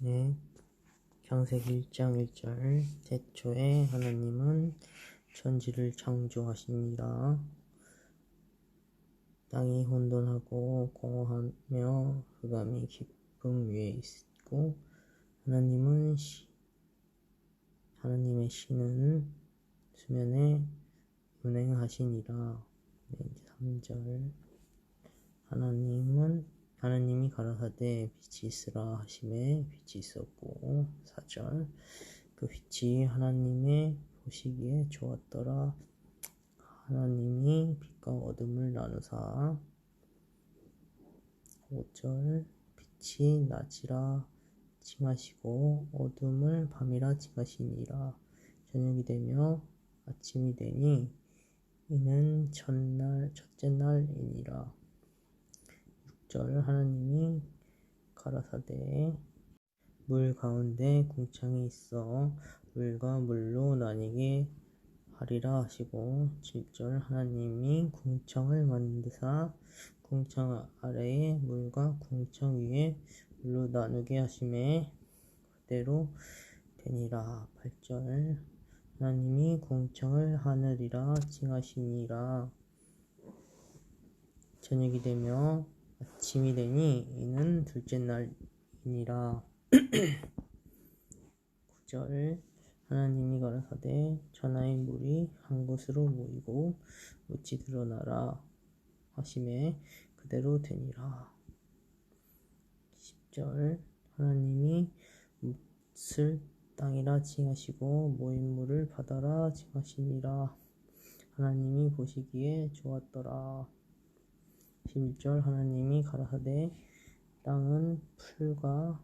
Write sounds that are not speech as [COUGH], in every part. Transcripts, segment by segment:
네. 창세기 1장 1절. 태초에 하나님은 천지를 창조하시니라 땅이 혼돈하고 공허하며 흑암이 깊음 위에 있고 하나님은 시, 하나님의 신은 수면에 운행하시니라. 네, 3절. 하나님은 하나님이 가라사대 빛이 있으라 하심에 빛이 있었고 4절. 그 빛이 하나님의 보시기에 좋았더라. 하나님이 빛과 어둠을 나누사. 5절. 빛이 낮이라 칭하시고 어둠을 밤이라 칭하시니라. 저녁이 되며 아침이 되니 이는 첫날 첫째 날이니라 6절 하나님이 가라사대 물 가운데 궁창이 있어 물과 물로 나뉘게 하리라 하시고 7절 하나님이 궁창을 만드사 궁창 아래에 물과 궁창 위에 물로 나누게 하심에 그대로 되니라. 8절 하나님이 궁창을 하늘이라 칭하시니라. 저녁이 되며 아침이 되니 이는 둘째 날이니라. [CLEARS THROAT] 9절. 하나님이 가라사대 천하의 물이 한 곳으로 모이고 묻이 드러나라 하심에 그대로 되니라. 10절. 하나님이 묻을 땅이라 칭하시고 모인 물을 바다라 칭하시니라. 하나님이 보시기에 좋았더라 11절 하나님이 가라사대 땅은 풀과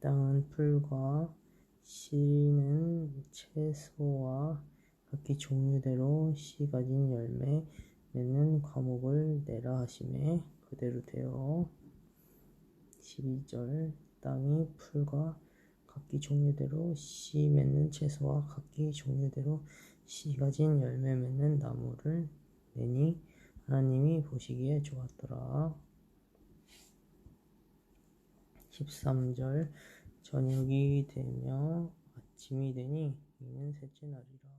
땅은 풀과 씨는 채소와 각기 종류대로 씨 가진 열매 맺는 과목을 내라 하심에 그대로 되어. 12절 땅이 풀과 각기 종류대로 씨 맺는 채소와 각기 종류대로 씨 가진 열매 맺는 나무를 내니 하나님이 보시기에 좋았더라. 13절 저녁이 되며 아침이 되니 이는 셋째 날이라.